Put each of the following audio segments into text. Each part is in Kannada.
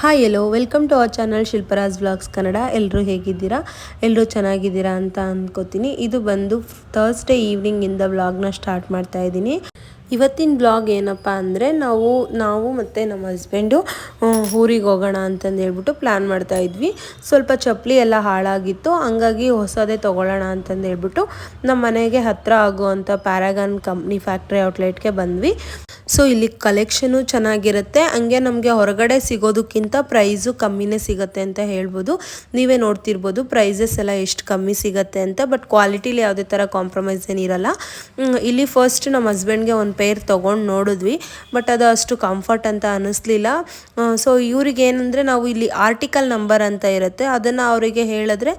Hi hello welcome to our channel Shilparaj vlogs Kannada ಎಲ್ಲರೂ ಹೇಗಿದ್ದೀರಾ? ಎಲ್ಲರೂ ಚೆನ್ನಾಗಿದ್ದೀರಾ ಅಂತ ಅಂದ್ಕೋತೀನಿ ಇದು ಬಂದು ಥರ್ಸ್ಡೇ ಈವ್ನಿಂಗಿಂದ ವ್ಲಾಗ್ನ ಸ್ಟಾರ್ಟ್ ಮಾಡ್ತಾ ಇದ್ದೀನಿ. ಇವತ್ತಿನ ಬ್ಲಾಗ್ ಏನಪ್ಪ ಅಂದರೆ ನಾವು ನಾವು ಮತ್ತು ನಮ್ಮ ಹಸ್ಬೆಂಡು ಊರಿಗೆ ಹೋಗೋಣ ಅಂತಂದು ಹೇಳ್ಬಿಟ್ಟು ಪ್ಲ್ಯಾನ್ ಮಾಡ್ತಾ ಇದ್ವಿ. ಸ್ವಲ್ಪ ಚಪ್ಪಲಿ ಎಲ್ಲ ಹಾಳಾಗಿತ್ತು, ಹಂಗಾಗಿ ಹೊಸದೇ ತೊಗೊಳ್ಳೋಣ ಅಂತಂದು ಹೇಳ್ಬಿಟ್ಟು ನಮ್ಮ ಮನೆಗೆ ಹತ್ತಿರ ಆಗುವಂಥ ಪ್ಯಾರಾಗಾನ್ ಕಂಪ್ನಿ ಫ್ಯಾಕ್ಟ್ರಿ ಔಟ್ಲೆಟ್ಗೆ ಬಂದ್ವಿ. ಸೊ ಇಲ್ಲಿ ಕಲೆಕ್ಷನು ಚೆನ್ನಾಗಿರುತ್ತೆ. ಹಂಗೆ ನಮಗೆ ಹೊರಗಡೆ ಸಿಗೋದಕ್ಕಿಂತ ಪ್ರೈಸು ಕಮ್ಮಿನೇ ಸಿಗುತ್ತೆ ಅಂತ ಹೇಳ್ಬೋದು. ನೀವೇ ನೋಡ್ತಿರ್ಬೋದು ಪ್ರೈಸಸ್ ಎಲ್ಲ ಎಷ್ಟು ಕಮ್ಮಿ ಸಿಗುತ್ತೆ ಅಂತ ಬಟ್ ಕ್ವಾಲಿಟಿಲಿ ಯಾವುದೇ ಥರ ಕಾಂಪ್ರಮೈಸ್ ಏನಿರಲ್ಲ ಇಲ್ಲಿ ಫಸ್ಟ್ ನಮ್ಮ ಹಸ್ಬೆಂಡ್ಗೆ ಒಂದು ಪೇರ್ ತೊಗೊಂಡು ನೋಡಿದ್ವಿ ಬಟ್ ಅದು ಅಷ್ಟು ಕಂಫರ್ಟ್ ಅಂತ ಅನ್ನಿಸ್ಲಿಲ್ಲ ಸೊ ಇವ್ರಿಗೆ ಏನಂದರೆ ನಾವು ಇಲ್ಲಿ ಆರ್ಟಿಕಲ್ ನಂಬರ್ ಅಂತ ಇರುತ್ತೆ, ಅದನ್ನು ಅವರಿಗೆ ಹೇಳಿದ್ರೆ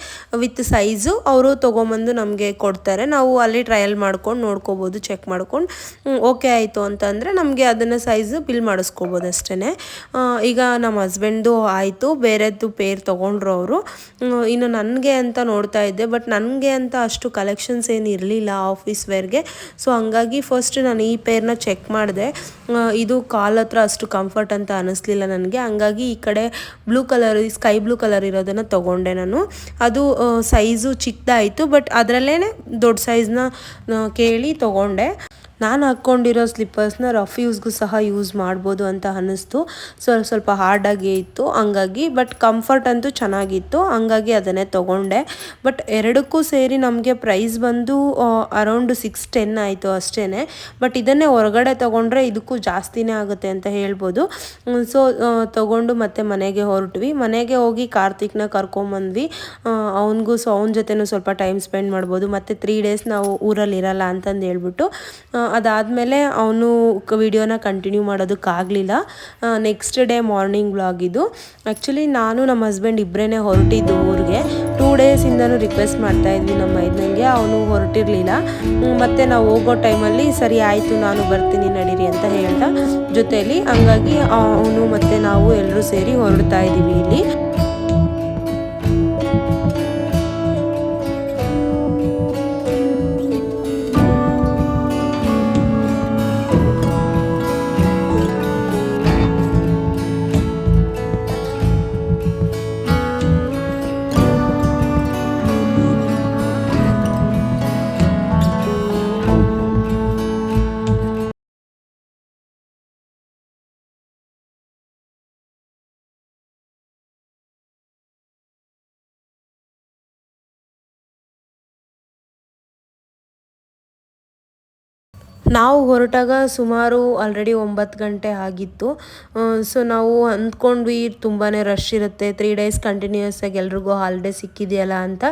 ವಿತ್ ಸೈಜು ಅವರು ತೊಗೊಂಬಂದು ನಮಗೆ ಕೊಡ್ತಾರೆ. ನಾವು ಅಲ್ಲಿ ಟ್ರಯಲ್ ಮಾಡ್ಕೊಂಡು ನೋಡ್ಕೋಬೋದು ಚೆಕ್ ಮಾಡ್ಕೊಂಡು ಓಕೆ ಆಯಿತು ಅಂತಂದರೆ ನಮಗೆ ಅದನ್ನು ಸೈಜು ಬಿಲ್ ಮಾಡಿಸ್ಕೋಬೋದು ಅಷ್ಟೇ ಈಗ ನಮ್ಮ ಹಸ್ಬೆಂಡು ಆಯಿತು, ಬೇರೆದ್ದು ಪೇರ್ ತೊಗೊಂಡ್ರು ಅವರು. ಇನ್ನು ನನಗೆ ಅಂತ ನೋಡ್ತಾ ಇದ್ದೆ ಬಟ್ ನನಗೆ ಅಂತ ಅಷ್ಟು ಕಲೆಕ್ಷನ್ಸ್ ಏನು ಇರಲಿಲ್ಲ ಆಫೀಸ್ ವೇರ್ಗೆ ಸೊ ಹಂಗಾಗಿ ಫಸ್ಟ್ ನಾನು ಈ ಪೇರ್ನ ಚೆಕ್ ಮಾಡಿದೆ. ಇದು ಕಾಲ್ ಹತ್ರ ಅಷ್ಟು ಕಂಫರ್ಟ್ ಅಂತ ಅನ್ನಿಸ್ಲಿಲ್ಲ ನನಗೆ. ಹಂಗಾಗಿ ಈ ಕಡೆ blue colour sky blue colour ಇರೋದನ್ನು ತೊಗೊಂಡೆ ನಾನು. ಅದು ಸೈಜು ಚಿಕ್ಕದಾಯಿತು ಬಟ್ ಅದರಲ್ಲೇ ದೊಡ್ಡ ಸೈಜ್ನ ಕೇಳಿ ತೊಗೊಂಡೆ. ನಾನು ಹಾಕ್ಕೊಂಡಿರೋ ಸ್ಲಿಪ್ಪರ್ಸ್ನ ರಫ್ ಯೂಸ್ಗೂ ಸಹ ಯೂಸ್ ಮಾಡ್ಬೋದು ಅಂತ ಅನ್ನಿಸ್ತು. ಸೊ, ಸ್ವಲ್ಪ ಹಾರ್ಡಾಗಿ ಇತ್ತು. ಹಂಗಾಗಿ ಬಟ್ ಕಂಫರ್ಟ್ ಅಂತೂ ಚೆನ್ನಾಗಿತ್ತು. ಹಂಗಾಗಿ ಅದನ್ನೇ ತೊಗೊಂಡೆ. ಬಟ್ ಎರಡಕ್ಕೂ ಸೇರಿ ನಮಗೆ ಪ್ರೈಸ್ ಬಂದು ಅರೌಂಡ್ ಸಿಕ್ಸ್ ಟೆನ್ ಆಯಿತು ಅಷ್ಟೇ ಬಟ್ ಇದನ್ನೇ ಹೊರಗಡೆ ತೊಗೊಂಡ್ರೆ ಇದಕ್ಕೂ ಜಾಸ್ತಿನೇ ಆಗುತ್ತೆ ಅಂತ ಹೇಳ್ಬೋದು. ಸೊ ತೊಗೊಂಡು ಮತ್ತೆ ಮನೆಗೆ ಹೊರಟ್ವಿ. ಮನೆಗೆ ಹೋಗಿ ಕಾರ್ತಿಕ್ನ ಕರ್ಕೊಂಬಂದ್ವಿ. ಅವನಿಗೂ ಸೊ, ಅವನ ಜೊತೆನೂ ಸ್ವಲ್ಪ ಟೈಮ್ ಸ್ಪೆಂಡ್ ಮಾಡ್ಬೋದು. ಮತ್ತು ತ್ರೀ ಡೇಸ್ ನಾವು ಊರಲ್ಲಿ ಇರಲ್ಲ ಅಂತಂದು ಹೇಳ್ಬಿಟ್ಟು ಅದಾದಮೇಲೆ ಅವನು ವಿಡಿಯೋನ ಕಂಟಿನ್ಯೂ ಮಾಡೋದಕ್ಕಾಗಲಿಲ್ಲ. ನೆಕ್ಸ್ಟ್ ಡೇ ಮಾರ್ನಿಂಗ್ ಬ್ಲಾಗ್ ಇದು. ಆ್ಯಕ್ಚುಲಿ ನಾನು ನಮ್ಮ ಹಸ್ಬೆಂಡ್ ಇಬ್ಬರೇ ಹೊರಟಿದ್ದು ಊರಿಗೆ. ಟೂ ಡೇಸಿಂದನೂ ರಿಕ್ವೆಸ್ಟ್ ಮಾಡ್ತಾ ಇದ್ವಿ ನಮ್ಮ ಮೈದನಂಗೆ. ಅವನು ಹೊರಟಿರಲಿಲ್ಲ. ಮತ್ತು ನಾವು ಹೋಗೋ ಟೈಮಲ್ಲಿ ಸರಿ ಆಯಿತು, ನಾನು ಬರ್ತೀನಿ ನಡೀರಿ ಅಂತ ಹೇಳ್ದ ಜೊತೆಯಲ್ಲಿ ಹಂಗಾಗಿ ಅವನು ಮತ್ತು ನಾವು ಎಲ್ಲರೂ ಸೇರಿ ಹೊರಡ್ತಾ ಇದ್ದೀವಿ ಇಲ್ಲಿ. ನಾವು ಹೊರಟಾಗ ಸುಮಾರು ಆಲ್ರೆಡಿ ಒಂಬತ್ತು ಗಂಟೆ ಆಗಿತ್ತು. ಸೊ ನಾವು ಅಂದ್ಕೊಂಡ್ವಿ ತುಂಬಾ ರಶ್ ಇರುತ್ತೆ ತ್ರೀ ಡೇಸ್ ಕಂಟಿನ್ಯೂಸ್ ಆಗಿ ಎಲ್ರಿಗೂ ಹಾಲಿಡೇ ಸಿಕ್ಕಿದೆಯಲ್ಲ ಅಂತ.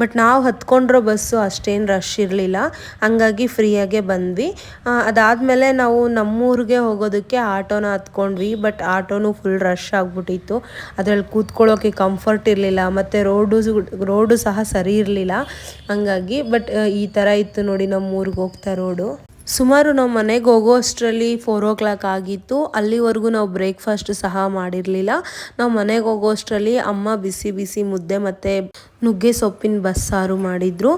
ಬಟ್ ನಾವು ಹತ್ಕೊಂಡಿರೋ ಬಸ್ಸು ಅಷ್ಟೇನು ರಶ್ ಇರಲಿಲ್ಲ. ಹಂಗಾಗಿ ಫ್ರೀಯಾಗೆ ಬಂದ್ವಿ. ಅದಾದಮೇಲೆ ನಾವು ನಮ್ಮೂರಿಗೆ ಹೋಗೋದಕ್ಕೆ ಆಟೋನ ಹತ್ಕೊಂಡ್ವಿ. ಬಟ್ ಆಟೋನು ಫುಲ್ ರಶ್ ಆಗಿಬಿಟ್ಟಿತ್ತು. ಅದರಲ್ಲಿ ಕೂತ್ಕೊಳ್ಳೋಕೆ ಕಂಫರ್ಟ್ ಇರಲಿಲ್ಲ. ಮತ್ತು ರೋಡು ರೋಡು ಸಹ ಸರಿ ಇರಲಿಲ್ಲ. ಹಂಗಾಗಿ ಬಟ್ ಈ ಥರ ಇತ್ತು ನೋಡಿ ನಮ್ಮ ಊರಿಗೆ ಹೋಗ್ತಾ ರೋಡು ಸುಮಾರು ನಾವು ಮನೆಗೆ ಹೋಗೋ ಅಷ್ಟರಲ್ಲಿ ಫೋರ್ ಓ ಕ್ಲಾಕ್ ಆಗಿತ್ತು. ಅಲ್ಲಿವರೆಗೂ ನಾವು ಬ್ರೇಕ್ಫಾಸ್ಟ್ ಸಹ ಮಾಡಿರಲಿಲ್ಲ. ನಾವು ಮನೆಗೆ ಹೋಗೋ ಅಷ್ಟರಲ್ಲಿ ಅಮ್ಮ ಬಿಸಿ ಬಿಸಿ ಮುದ್ದೆ ಮತ್ತು ನುಗ್ಗೆ ಸೊಪ್ಪಿನ ಬಸ್ಸಾರು ಮಾಡಿದರು.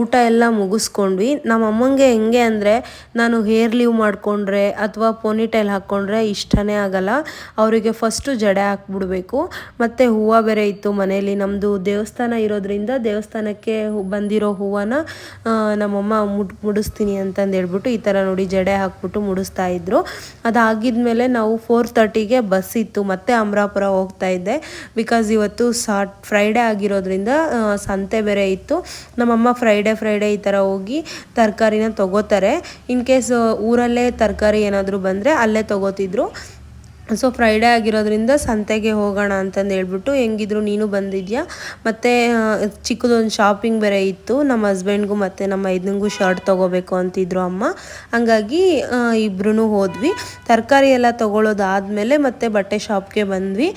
ಊಟ ಎಲ್ಲ ಮುಗಿಸ್ಕೊಂಡ್ವಿ. ನಮ್ಮ ಅಮ್ಮಂಗೆ ಹೆಂಗೆ ಅಂದರೆ, ನಾನು ಹೇರ್ ಲೀವ್ ಮಾಡಿಕೊಂಡ್ರೆ ಅಥವಾ ಪೋನಿಟೈಲ್ ಹಾಕ್ಕೊಂಡ್ರೆ ಇಷ್ಟನೇ ಆಗಲ್ಲ. ಅವರಿಗೆ ಫಸ್ಟು ಜಡೆ ಹಾಕ್ಬಿಡ್ಬೇಕು. ಮತ್ತು ಹೂವು ಬೇರೆ ಇತ್ತು ಮನೇಲಿ ನಮ್ಮದು ದೇವಸ್ಥಾನ ಇರೋದ್ರಿಂದ ದೇವಸ್ಥಾನಕ್ಕೆ ಬಂದಿರೋ ಹೂವನ ನಮ್ಮಮ್ಮ ಮುಡ್ ಮುಡಿಸ್ತೀನಿ ಅಂತಂದು ಹೇಳ್ಬಿಟ್ಟು ಈ ಥರ ನೋಡಿ ಜಡೆ ಹಾಕ್ಬಿಟ್ಟು ಮುಡಿಸ್ತಾ ಇದ್ರು. ಅದಾಗಿದ್ಮೇಲೆ ನಾವು ಫೋರ್ ತರ್ಟಿಗೆ ಬಸ್ ಇತ್ತು. ಮತ್ತೆ ಅಮರಾಪುರ ಹೋಗ್ತಾ ಇದ್ದೆ. ಬಿಕಾಸ್ ಇವತ್ತು ಸಾಟ್ ಫ್ರೈಡೇ ಆಗಿರೋದ್ರಿಂದ ಸಂತೆ ಬೇರೆ ಇತ್ತು. ನಮ್ಮಮ್ಮ ಫ್ರೈಡೇ ಫ್ರೈಡೇ ಈ ಥರ ಹೋಗಿ ತರಕಾರಿನ ತಗೋತಾರೆ. ಇನ್ ಕೇಸ್ ಊರಲ್ಲೇ ತರಕಾರಿ ಏನಾದರೂ ಬಂದರೆ ಅಲ್ಲೇ ತಗೋತಿದ್ರು. ಸೊ ಫ್ರೈಡೇ ಆಗಿರೋದ್ರಿಂದ ಸಂತೆಗೆ ಹೋಗೋಣ ಅಂತಂದು ಹೇಳ್ಬಿಟ್ಟು ಹೆಂಗಿದ್ರು ನೀನು ಬಂದಿದ್ಯಾ? ಮತ್ತು ಚಿಕ್ಕದೊಂದು ಶಾಪಿಂಗ್ ಬೇರೆ ಇತ್ತು. ನಮ್ಮ ಹಸ್ಬೆಂಡ್ಗೂ ಮತ್ತು ನಮ್ಮ ಇದನಿಗೂ ಶರ್ಟ್ ತೊಗೋಬೇಕು ಅಂತಿದ್ರು ಅಮ್ಮ. ಹಂಗಾಗಿ ಇಬ್ರು ಹೋದ್ವಿ. ತರಕಾರಿ ಎಲ್ಲ ತೊಗೊಳೋದಾದಮೇಲೆ ಮತ್ತೆ ಬಟ್ಟೆ ಶಾಪ್ಗೆ ಬಂದ್ವಿ.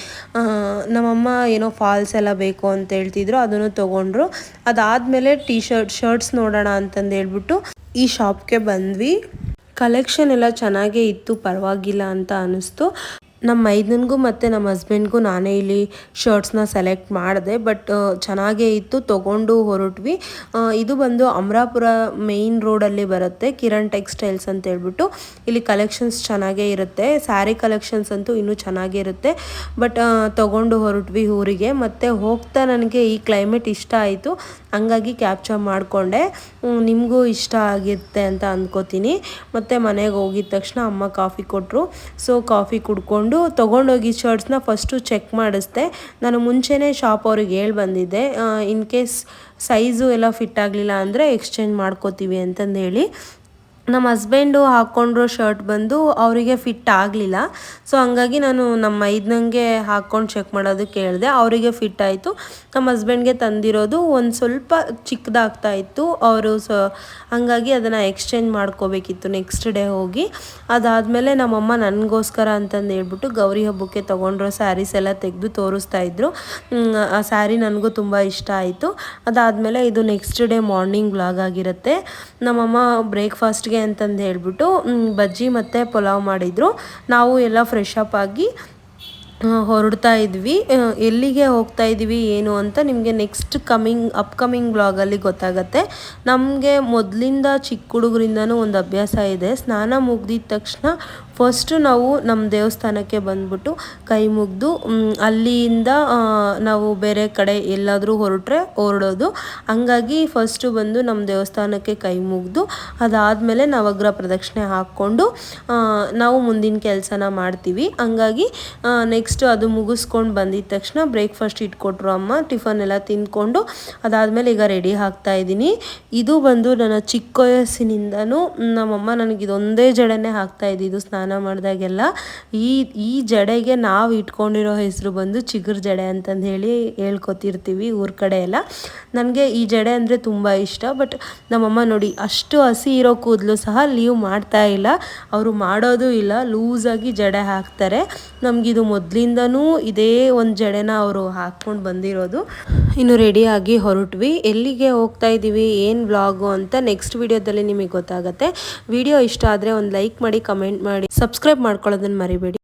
ನಮ್ಮಮ್ಮ ಏನೋ ಫಾಲ್ಸ್ ಎಲ್ಲ ಬೇಕು ಅಂತ ಹೇಳ್ತಿದ್ರು, ಅದನ್ನು ತೊಗೊಂಡ್ರು. ಅದಾದಮೇಲೆ ಟೀ ಶರ್ಟ್ ಶರ್ಟ್ಸ್ ನೋಡೋಣ ಅಂತಂದು ಹೇಳ್ಬಿಟ್ಟು ಈ ಶಾಪ್ಗೆ ಬಂದ್ವಿ. ಕಲೆಕ್ಷನ್ ಎಲ್ಲ ಚೆನ್ನಾಗೇ ಇತ್ತು, ಪರವಾಗಿಲ್ಲ ಅಂತ ಅನ್ನಿಸ್ತು ನಮ್ಮ ಮೈದನಿಗೂ ಮತ್ತು ನಮ್ಮ ಹಸ್ಬೆಂಡ್ಗೂ ನಾನೇ ಇಲ್ಲಿ ಶರ್ಟ್ಸ್ನ ಸೆಲೆಕ್ಟ್ ಮಾಡಿದೆ, ಬಟ್ ಚೆನ್ನಾಗೇ ಇತ್ತು, ತೊಗೊಂಡು ಹೊರಟ್ವಿ. ಇದು ಬಂದು ಅಮರಾಪುರ ಮೇಯ್ನ್ ರೋಡಲ್ಲಿ ಬರುತ್ತೆ, ಕಿರಣ್ ಟೆಕ್ಸ್ಟೈಲ್ಸ್ ಅಂತ ಹೇಳ್ಬಿಟ್ಟು. ಇಲ್ಲಿ ಕಲೆಕ್ಷನ್ಸ್ ಚೆನ್ನಾಗೇ ಇರುತ್ತೆ, ಸ್ಯಾರಿ ಕಲೆಕ್ಷನ್ಸ್ ಅಂತೂ ಇನ್ನೂ ಚೆನ್ನಾಗಿರುತ್ತೆ ಬಟ್ ತೊಗೊಂಡು ಹೊರಟ್ವಿ ಊರಿಗೆ, ಮತ್ತು ಹೋಗ್ತಾ ನನಗೆ ಈ ಕ್ಲೈಮೇಟ್ ಇಷ್ಟ ಆಯಿತು, ಹಂಗಾಗಿ ಕ್ಯಾಪ್ಚರ್ ಮಾಡಿಕೊಂಡೆ. ನಿಮಗೂ ಇಷ್ಟ ಆಗಿರುತ್ತೆ ಅಂತ ಅಂದ್ಕೋತೀನಿ ಮತ್ತು ಮನೆಗೆ ಹೋಗಿದ ತಕ್ಷಣ ಅಮ್ಮ ಕಾಫಿ ಕೊಟ್ಟರು ಸೊ ಕಾಫಿ ಕುಡ್ಕೊಂಡು ತೊಗೊಂಡೋಗಿ ಶರ್ಟ್ಸ್ನ ಫಸ್ಟು ಚೆಕ್ ಮಾಡಿಸ್ದೆ. ನಾನು ಮುಂಚೆನೇ ಶಾಪ್ ಅವ್ರಿಗೆ ಹೇಳಿ ಬಂದಿದ್ದೆ ಇನ್ ಕೇಸ್ ಸೈಜು ಎಲ್ಲ ಫಿಟ್ ಆಗಲಿಲ್ಲ ಅಂದರೆ ಎಕ್ಸ್ಚೇಂಜ್ ಮಾಡ್ಕೋತೀವಿ ಅಂತಂದು ಹೇಳಿ ನಮ್ಮ ಹಸ್ಬೆಂಡು ಹಾಕ್ಕೊಂಡಿರೋ ಶರ್ಟ್ ಬಂದು ಅವರಿಗೆ ಫಿಟ್ ಆಗಲಿಲ್ಲ. ಸೊ ಹಂಗಾಗಿ ನಾನು ನಮ್ಮ ಇದ್ನಂಗೆ ಹಾಕ್ಕೊಂಡು ಚೆಕ್ ಮಾಡೋದಕ್ಕೆ ಕೇಳಿದೆ. ಅವರಿಗೆ ಫಿಟ್ ಆಯಿತು. ನಮ್ಮ ಹಸ್ಬೆಂಡ್ಗೆ ತಂದಿರೋದು ಒಂದು ಸ್ವಲ್ಪ ಚಿಕ್ಕದಾಗ್ತಾ ಇತ್ತು. ಅವರು ಸೊ, ಹಂಗಾಗಿ ಅದನ್ನು ಎಕ್ಸ್ಚೇಂಜ್ ಮಾಡ್ಕೋಬೇಕಿತ್ತು ನೆಕ್ಸ್ಟ್ ಡೇ ಹೋಗಿ. ಅದಾದಮೇಲೆ ನಮ್ಮಮ್ಮ ನನಗೋಸ್ಕರ ಅಂತಂದು ಹೇಳ್ಬಿಟ್ಟು ಗೌರಿ ಹಬ್ಬಕ್ಕೆ ತೊಗೊಂಡಿರೋ ಸ್ಯಾರೀಸ್ ಎಲ್ಲ ತೆಗೆದು ತೋರಿಸ್ತಾ ಇದ್ರು. ಆ ಸ್ಯಾರಿ ನನಗೂ ತುಂಬ ಇಷ್ಟ ಆಯಿತು. ಅದಾದಮೇಲೆ ಇದು ನೆಕ್ಸ್ಟ್ ಡೇ ಮಾರ್ನಿಂಗ್ ವ್ಲಾಗ್ ಆಗಿರುತ್ತೆ. ನಮ್ಮಮ್ಮ ಬ್ರೇಕ್ಫಾಸ್ಟ್ಗೆ ಅಂತಂದು ಹೇಳ್ಬಿಟ್ಟು ಬಜ್ಜಿ ಮತ್ತು ಪಲಾವ್ ಮಾಡಿದರು. ನಾವು ಎಲ್ಲ ಫ್ರೆಶ್ ಅಪ್ ಆಗಿ ಹೊರಡ್ತಾ ಇದ್ವಿ. ಎಲ್ಲಿಗೆ ಹೋಗ್ತಾ ಇದ್ದೀವಿ ಏನು ಅಂತ ನಿಮಗೆ ನೆಕ್ಸ್ಟ್ ಕಮಿಂಗ್ ಅಪ್ಕಮಿಂಗ್ ಬ್ಲಾಗಲ್ಲಿ ಗೊತ್ತಾಗತ್ತೆ. ನಮಗೆ ಮೊದಲಿಂದ ಚಿಕ್ಕ ಹುಡುಗರಿಂದನೂ ಒಂದು ಅಭ್ಯಾಸ ಇದೆ. ಸ್ನಾನ ಮುಗ್ದಿದ ತಕ್ಷಣ ಫಸ್ಟು ನಾವು ನಮ್ಮ ದೇವಸ್ಥಾನಕ್ಕೆ ಬಂದ್ಬಿಟ್ಟು ಕೈ ಮುಗಿದು ಅಲ್ಲಿಯಿಂದ ನಾವು ಬೇರೆ ಕಡೆ ಎಲ್ಲಾದರೂ ಹೊರಟ್ರೆ ಹೊರಡೋದು. ಹಂಗಾಗಿ ಫಸ್ಟು ಬಂದು ನಮ್ಮ ದೇವಸ್ಥಾನಕ್ಕೆ ಕೈ ಮುಗಿದು, ಅದಾದಮೇಲೆ ನವಗ್ರಹ ಪ್ರದಕ್ಷಿಣೆ ಹಾಕ್ಕೊಂಡು ನಾವು ಮುಂದಿನ ಕೆಲಸನ ಮಾಡ್ತೀವಿ. ಹಂಗಾಗಿ ನೆಕ್ಸ್ಟ್ ಅದು ಮುಗಿಸ್ಕೊಂಡು ಬಂದಿದ ತಕ್ಷಣ ಬ್ರೇಕ್ಫಾಸ್ಟ್ ಇಟ್ಕೊಟ್ರು ಅಮ್ಮ ಟಿಫನ್ ಎಲ್ಲ ತಿಂದ್ಕೊಂಡು ಅದಾದಮೇಲೆ ಈಗ ರೆಡಿ ಆಗ್ತಾ ಇದ್ದೀನಿ. ಇದು ಬಂದು ನನ್ನ ಚಿಕ್ಕ ವಯಸ್ಸಿನಿಂದನೂ ನಮ್ಮಮ್ಮ ನನಗೆ ಇದೊಂದೇ ಜಡನೆ ಹಾಕ್ತಾ ಇದ್ದಿದ್ದು ಸ್ನಾನ ಮಾಡಿದಾಗೆಲ್ಲ ಈ ಈ ಜಡೆಗೆ ನಾವು ಇಟ್ಕೊಂಡಿರೋ ಹೆಸರು ಬಂದು ಚಿಗುರು ಜಡೆ ಅಂತಂದು ಹೇಳಿ ಹೇಳ್ಕೊತಿರ್ತೀವಿ ಊರ ಕಡೆ ಎಲ್ಲ. ನನಗೆ ಈ ಜಡೆ ಅಂದರೆ ತುಂಬ ಇಷ್ಟ, ಬಟ್ ನಮ್ಮಮ್ಮ ನೋಡಿ ಅಷ್ಟು ಹಸಿ ಇರೋ ಕೂದಲು ಸಹ ಲೀವ್ ಮಾಡ್ತಾ ಇಲ್ಲ. ಅವರು ಮಾಡೋದು ಇಲ್ಲ ಲೂಸಾಗಿ ಜಡೆ ಹಾಕ್ತಾರೆ. ನಮಗಿದು ಮೊದಲಿಂದನೂ ಇದೇ ಒಂದು ಜಡೆನ ಅವರು ಹಾಕ್ಕೊಂಡು ಬಂದಿರೋದು. ಇನ್ನು ರೆಡಿಯಾಗಿ ಹೊರಟ್ವಿ. ಎಲ್ಲಿಗೆ ಹೋಗ್ತಾ ಇದ್ದೀವಿ ಏನು ವ್ಲಾಗು ಅಂತ ನೆಕ್ಸ್ಟ್ ವಿಡಿಯೋದಲ್ಲಿ ನಿಮಗೆ ಗೊತ್ತಾಗುತ್ತೆ. ವಿಡಿಯೋ ಇಷ್ಟ ಆದರೆ ಒಂದು ಲೈಕ್ ಮಾಡಿ ಕಮೆಂಟ್ ಮಾಡಿ ಸಬ್ಸ್ಕ್ರೈಬ್ ಮಾಡ್ಕೊಳ್ಳೋದನ್ನು ಮರಿಬೇಡಿ.